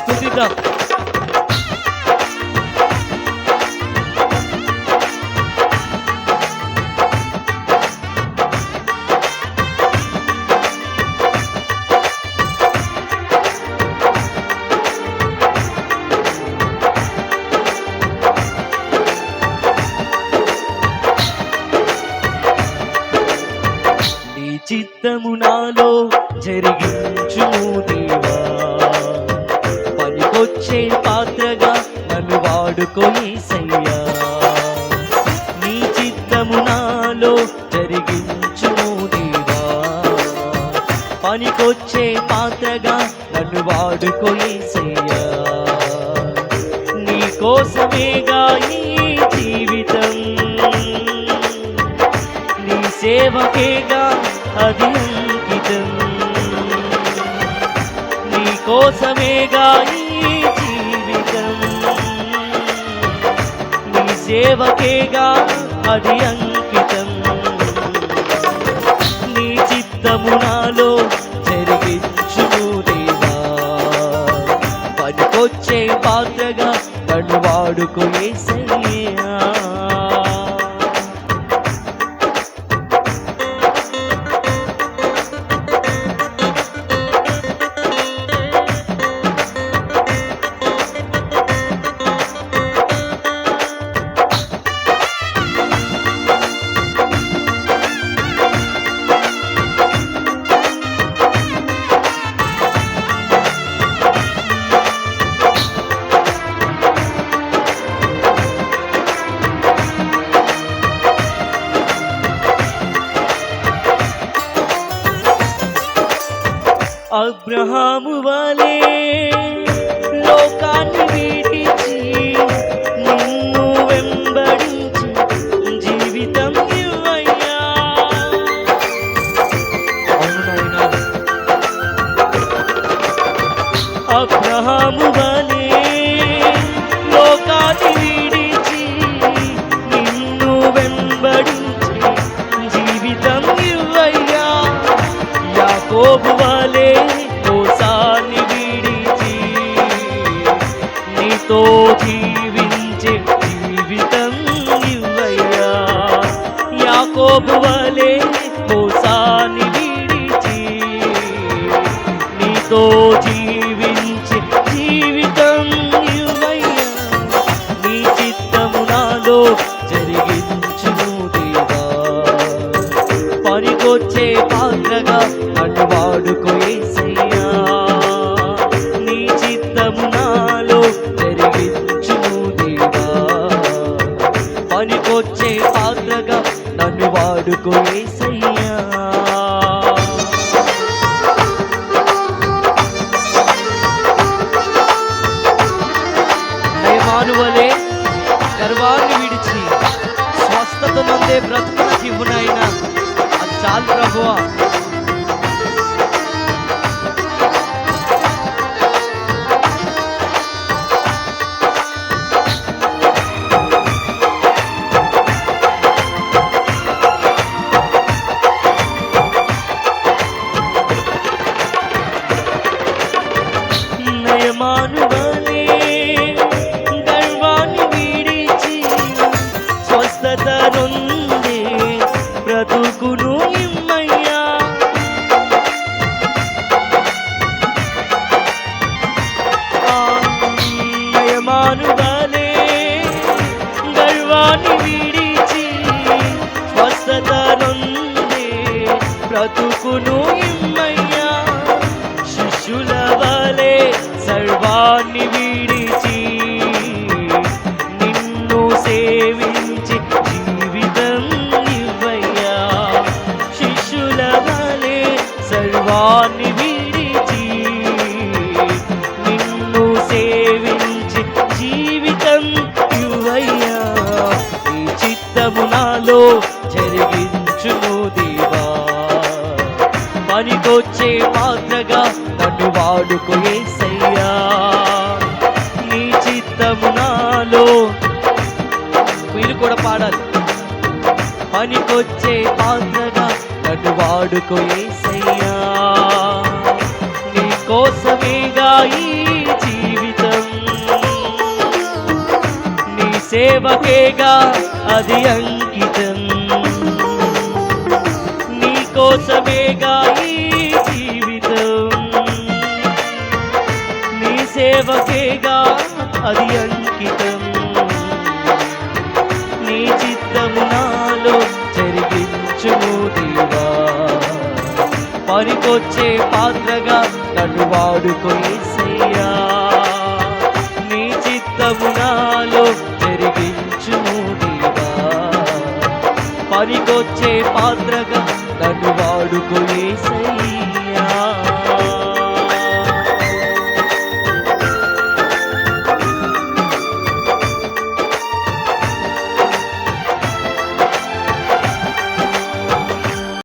స్థుతిద్దాం చిత్తము నాలో జరిగించు దేవా. కొచ్చే పాత్రగా నన్ను వాడుకొని సయ్యా. నీ చిత్తము నాలో జరిగించుము దేవా. పనికొచ్చే పాత్రగా నన్ను వాడుకొని సయ్యా. నీ కోసమేగా ఈ జీవితం. నీ సేవకేగా అది అంకితం. నీ కోసమేగా ఈ జీవితం. నీ సేవకేగా అది అంకితం. నీ చిత్తము నాలో జరిగించుకునేవా పనికొచ్చే పాత్రగా నన్ను వాడుకునే సయ్యా अब्रहाम वाले लोकानी నీతో జీవించి జీవితం ఇవ్వయ్యా. నీ చిత్తము నాలో జరిగించును దేవా. పనికొచ్చే పాత్రగా నన్ను నీ చిత్తము నాలో జరిగించును దేవా. పనికొచ్చే పాత్రగా నన్ను వాడుకో యేసయ్యా గర్వాన్ని విడిచి స్వస్థత నొందే బ్రతుకున జీవునైనా. అది చాలు ప్రభువా. బ్రతుకును ఇమ్మయ్యా. శిష్యుల వలె సర్వాన్ని విడిచి నిన్ను సేవించి జీవితం ఇవ్వయ్యా. శిష్యుల వలె సర్వాన్ని విడిచి నిన్ను సేవించి జీవితం ఇవ్వయ్యా. ఈ చిత్తము నాలో పనికొచ్చే పాత్రగా నన్ను వాడుకో యేసయ్యా నీ చిత్తము నాలో వీళ్ళు కూడా పాడాలి. పనికొచ్చే పాత్రగా నన్ను వాడుకో యేసయ్యా నీ కోసమేగా ఈ జీవితం. నీ సేవకేగా అది అంకితం. నీ కోసమేగా అది అంకితం. నీ చిత్తము నాలో జరిగించుము దేవా. పనికొచ్చే పాత్రగా నన్ను వాడుకో నీ చిత్తము నాలో జరిగించుము దేవా. పనికొచ్చే పాత్రగా నన్ను వాడుకో